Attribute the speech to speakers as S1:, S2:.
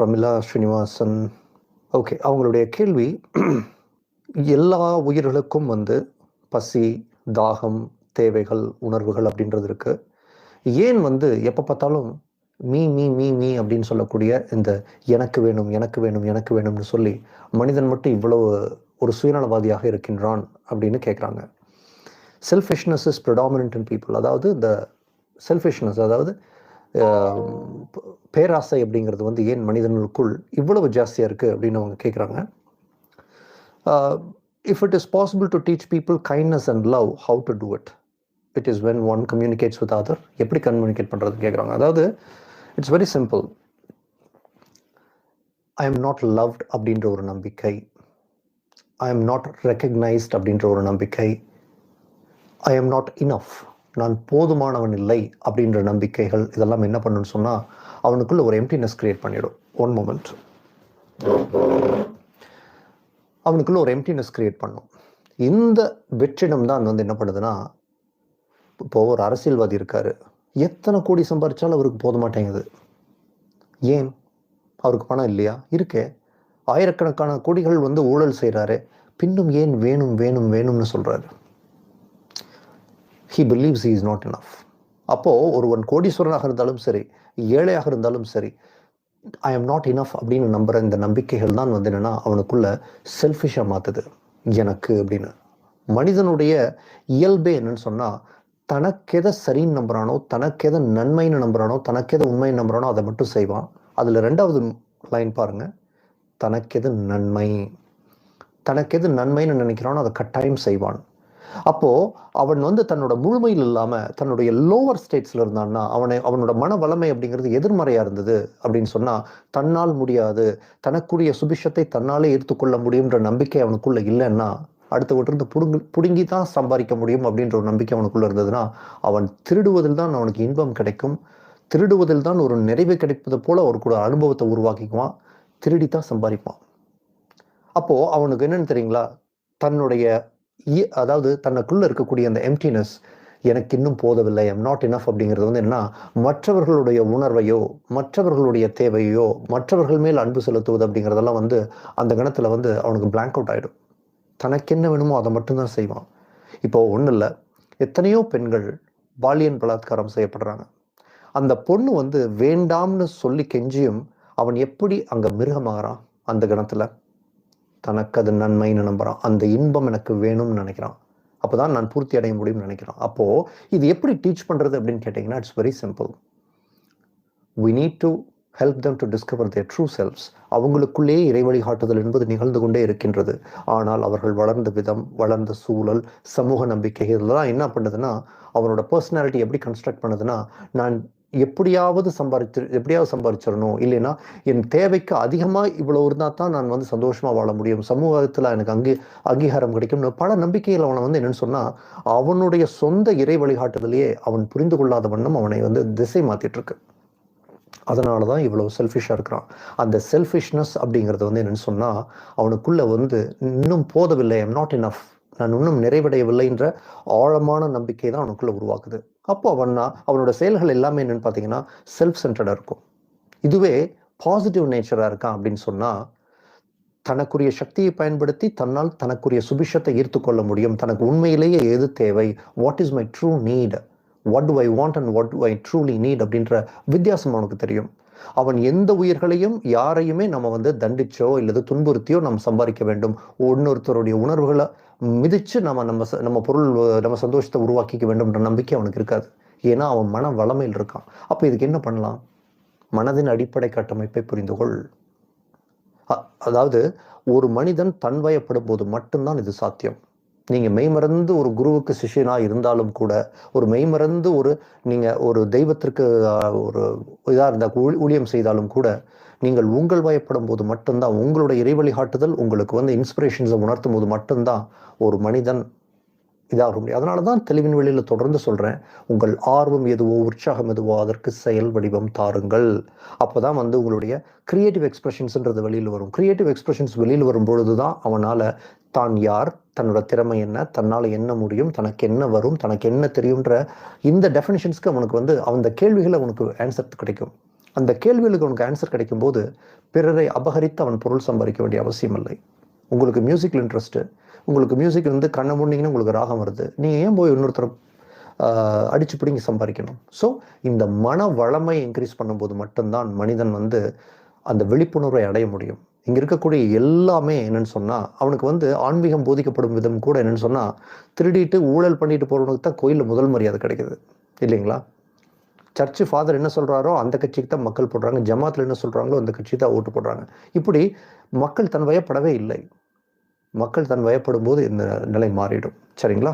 S1: Pramila Srinivasan. Okay அவங்களுடைய கேள்வி எல்லா உயிர்களுக்கும் வந்து பசி தாகம் தேவைகள் உணர்வுகள் அப்படின்றது இருக்கு. ஏன் வந்து எப்போ பார்த்தாலும் மீ மீ மீ மீ அப்படின்னு சொல்லக்கூடிய இந்த எனக்கு வேணும் எனக்கு வேணும் எனக்கு வேணும்னு சொல்லி மனிதன் மட்டும் இவ்வளவு ஒரு சுயநலவாதியாக இருக்கின்றான் அப்படின்னு கேட்குறாங்க selfishness is predominant in people அதாவது இந்த செல்ஃபிஷ்னஸ் அதாவது பேராசை அப்படிங்கிறது வந்து ஏன் மனிதனுக்குள் இவ்வளவு ஜாஸ்தியாக இருக்குது அப்படின்னு அவங்க கேட்குறாங்க if it is possible to teach people kindness and love how to do it it is when one communicates with other எப்படி கம்யூனிகேட் பண்ணுறது கேட்குறாங்க அதாவது it's very simple I am not loved அப்படின்ற ஒரு நம்பிக்கை. ஐ எம் நாட் ரெக்கக்னைஸ்ட் அப்படின்ற ஒரு நம்பிக்கை. ஐ எம் நாட் இனஃப் நான் போதுமானவன் இல்லை அப்படின்ற நம்பிக்கைகள் இதெல்லாம் என்ன பண்ணுன்னு சொன்னால் அவனுக்குள்ள ஒரு எம்டினஸ் கிரியேட் பண்ணிடும். ஒன் மூமெண்ட் அவனுக்குள்ள ஒரு எம்டினஸ் கிரியேட் பண்ணும். இந்த வெற்றிடம் தான் வந்து என்ன பண்ணுதுன்னா இப்போ ஒரு அரசியல்வாதி இருக்காரு. எத்தனை கோடி சம்பாரிச்சாலும் அவருக்கு போத மாட்டேங்குது ஏன்? அவருக்கு பணம் இல்லையா? இருக்கே. ஆயிரக்கணக்கான கோடிகள் வந்து ஊழல் செய்கிறாரு பின்னும் ஏன் வேணும் வேணும் வேணும்னு சொல்கிறாரு he believes is is not enough. அப்போது ஒருவன் கோடீஸ்வரனாக இருந்தாலும் சரி ஏழையாக இருந்தாலும் சரி ஐ எம் நாட் இனஃப் அப்படின்னு நம்புகிற இந்த நம்பிக்கைகள் தான் வந்து என்னென்னா அவனுக்குள்ள செல்ஃபிஷாக மாற்றுது எனக்கு அப்படின்னு. மனிதனுடைய இயல்பே என்னன்னு சொன்னால் தனக்கெதை சரின்னு நம்புகிறானோ தனக்கெதை நன்மைன்னு நம்புகிறானோ தனக்கெதை உண்மைன்னு நம்புறானோ அதை மட்டும் செய்வான். அதில் ரெண்டாவது லைன் பாருங்க. தனக்கெது நன்மை? தனக்கெது நன்மைன்னு நினைக்கிறானோ அதை கட்டாயம் செய்வான். அப்போ அவன் வந்து தன்னோட முழுமையில் இல்லாம தன்னுடைய லோவர் ஸ்டேட்ஸ்ல இருந்தான்னா அவனை அவனோட மன வளமை அப்படிங்கிறது எதிர்மறையா இருந்தது அப்படின்னு சொன்னா தன்னால் முடியாது தனக்குரிய சுபிஷத்தை தன்னாலே எடுத்துக்கொள்ள முடியுன்ற நம்பிக்கை அவனுக்குள்ள இல்லைன்னா அடுத்தவற்றிருந்து புடுங்கு புடுங்கி தான் சம்பாதிக்க முடியும் அப்படின்ற ஒரு நம்பிக்கை அவனுக்குள்ள இருந்ததுன்னா அவன் திருடுவதில் தான் அவனுக்கு இன்பம் கிடைக்கும். திருடுவதில் தான் ஒரு நிறைவு கிடைப்பது போல ஒரு கூட அனுபவத்தை உருவாக்கிக்குவான். திருடி தான் சம்பாதிப்பான். அப்போ அவனுக்கு என்னன்னு தெரியுங்களா? தன்னுடைய அதாவது தனக்குள்ள இருக்கக்கூடிய அந்த எம்டினஸ் எனக்கு இன்னும் போதவில்லை எம் நாட் இனஃப் அப்படிங்கிறது வந்து என்ன மற்றவர்களுடைய உணர்வையோ மற்றவர்களுடைய தேவையோ மற்றவர்கள் மேல் அன்பு செலுத்துவது அப்படிங்கிறதெல்லாம் வந்து அந்த கணத்தில் வந்து அவனுக்கு பிளாங்க் அவுட் ஆகிடும் தனக்கு என்ன வேணுமோ அதை மட்டும்தான் செய்வான். இப்போ ஒன்றும் இல்லை எத்தனையோ பெண்கள் பாலியல் பலாத்காரம் செய்யப்படுறாங்க. அந்த பொண்ணு வந்து வேண்டாம்னு சொல்லி கெஞ்சியும் அவன் எப்படி அங்கே மிருகமாகறான் அந்த கணத்தில்? தனக்கு அது நன்மைன்னு நம்புகிறான் அந்த இன்பம் எனக்கு வேணும்னு நினைக்கிறான். அப்பதான் நான் பூர்த்தி அடைய முடியும்னு நினைக்கிறான். அப்போது இது எப்படி டீச் பண்ணுறது அப்படின்னு கேட்டிங்கன்னா it's very simple we need to help them to discover their true selves அவங்களுக்குள்ளே இறைவழி காட்டுதல் என்பது நிகழ்ந்து கொண்டே இருக்கின்றது. ஆனால் அவர்கள் வளர்ந்த விதம் வளர்ந்த சூழல் சமூக நம்பிக்கை இதெல்லாம் என்ன பண்ணுதுன்னா அவனோட பர்சனாலிட்டி எப்படி கன்ஸ்ட்ரக்ட் பண்ணுதுன்னா நான் எப்படியாவது சம்பாதிச்சு எப்படியாவது சம்பாதிச்சிடணும் இல்லைன்னா என் தேவைக்கு அதிகமாக இவ்வளோ இருந்தால் தான் நான் வந்து சந்தோஷமாக வாழ முடியும். சமூகத்தில் எனக்கு அங்கீ அங்கீகாரம் கிடைக்கும்னு பல நம்பிக்கைகள் அவனை வந்து என்னென்னு சொன்னால் அவனுடைய சொந்த இறை வழிகாட்டுதலையே அவன் புரிந்து கொள்ளாத வண்ணம் அவனை வந்து திசை மாற்றிட்டுருக்கு அதனால தான் இவ்வளோ செல்ஃபிஷாக இருக்கிறான். அந்த செல்ஃபிஷ்னஸ் அப்படிங்கிறது வந்து என்னென்னு சொன்னால் அவனுக்குள்ளே வந்து இன்னும் போதவில்லை. ஐம் நாட் இனஃப் நான் இன்னும் நிறைவடையவில்லைன்ற ஆழமான நம்பிக்கை தான் அவனுக்குள்ளே உருவாக்குது. அப்போ அவன்னா அவனோட செயல்கள் எல்லாமே என்னென்னு பார்த்தீங்கன்னா செல்ஃப் சென்டர்டாக இருக்கும். இதுவே பாசிட்டிவ் நேச்சராக இருக்கான் அப்படின்னு சொன்னால் தனக்குரிய சக்தியை பயன்படுத்தி தன்னால் தனக்குரிய சுபிஷத்தை ஈர்த்து கொள்ள முடியும். தனக்கு உண்மையிலேயே எது தேவை? What is my true need what do I want and what do I truly need அப்படின்ற வித்தியாசம் அவனுக்கு தெரியும். அவன் எந்த உயிர்களையும் யாரையுமே நம்ம வந்து தண்டிச்சோ இல்லது துன்புறுத்தியோ நம்ம சம்பாதிக்க வேண்டும். இன்னொருத்தருடைய உணர்வுகளை மிதிச்சு நம்ம நம்ம நம்ம பொருள் நம்ம சந்தோஷத்தை உருவாக்கிக்க வேண்டும்ன்ற நம்பிக்கை அவனுக்கு இருக்காது. ஏன்னா அவன் மன வளமையில் இருக்கான். அப்போ இதுக்கு என்ன பண்ணலாம்? மனதின் அடிப்படை கட்டமைப்பை புரிந்து கொள். அதாவது ஒரு மனிதன் தன்வயப்படும் போது மட்டும்தான் இது சாத்தியம். நீங்கள் மெய்மறந்து ஒரு குருவுக்கு சிஷியனாக இருந்தாலும் கூட ஒரு மெய்மறந்து ஒரு நீங்கள் ஒரு தெய்வத்திற்கு ஒரு இதாக இருந்தால் ஊழி- ஊழியம் செய்தாலும் கூட நீங்கள் உங்கள் வயப்படும் போது மட்டும்தான் உங்களுடைய இறைவழி காட்டுதல் உங்களுக்கு வந்து இன்ஸ்பிரேஷன்ஸை உணர்த்தும் போது மட்டும்தான் ஒரு மனிதன் இதாக முடியும். அதனால தான் தெளிவின் வெளியில் தொடர்ந்து சொல்கிறேன் உங்கள் ஆர்வம் எதுவோ உற்சாகம் எதுவோ அதற்கு செயல் வடிவம் தாருங்கள். அப்போ தான் வந்து உங்களுடைய கிரியேட்டிவ் எக்ஸ்பிரஷன்ஸ்ன்றது வெளியில் வரும். கிரியேட்டிவ் எக்ஸ்பிரஷன்ஸ் வெளியில் வரும் பொழுது தான் அவனால் தான் யார் தன்னோட திறமை என்ன தன்னால் என்ன முடியும் தனக்கு என்ன வரும் தனக்கு என்ன தெரியுன்ற இந்த டெஃபினிஷன்ஸ்க்கு அவனுக்கு வந்து அந்த கேள்விகளை அவனுக்கு ஆன்சர் கிடைக்கும். அந்த கேள்விகளுக்கு உனக்கு ஆன்சர் கிடைக்கும் போது பிறரை அபகரித்து அவன் பொருள் சம்பாதிக்க வேண்டிய அவசியம் இல்லை. உங்களுக்கு மியூசிக்கில் இன்ட்ரெஸ்ட்டு உங்களுக்கு மியூசிக் வந்து கண்ணை முன்னிங்கன்னா உங்களுக்கு ராகம் வருது. நீங்கள் ஏன் போய் இன்னொருத்தர் அடிச்சு பிடிங்கி சம்பாதிக்கணும்? ஸோ இந்த மன வளமை இன்க்ரீஸ் பண்ணும்போது மட்டும்தான் மனிதன் வந்து அந்த விழிப்புணர்வை அடைய முடியும். இங்கே இருக்கக்கூடிய எல்லாமே என்னன்னு சொன்னால் அவனுக்கு வந்து ஆன்மீகம் போதிக்கப்படும் விதம் கூட என்னென்னு சொன்னால் திருடிட்டு ஊழல் பண்ணிட்டு போகிறவனுக்கு தான் கோயிலில் முதல் மரியாதை கிடைக்குது. இல்லைங்களா? சர்ச்சு ஃபாதர் என்ன சொல்கிறாரோ அந்த கட்சிக்கு தான் மக்கள் போடுறாங்க. ஜமாத்தில் என்ன சொல்கிறாங்களோ அந்த கட்சி தான் ஓட்டு போடுறாங்க. இப்படி மக்கள் தன் வயப்படவே இல்லை. மக்கள் தன் வயப்படும் போது இந்த நிலை மாறிடும். சரிங்களா?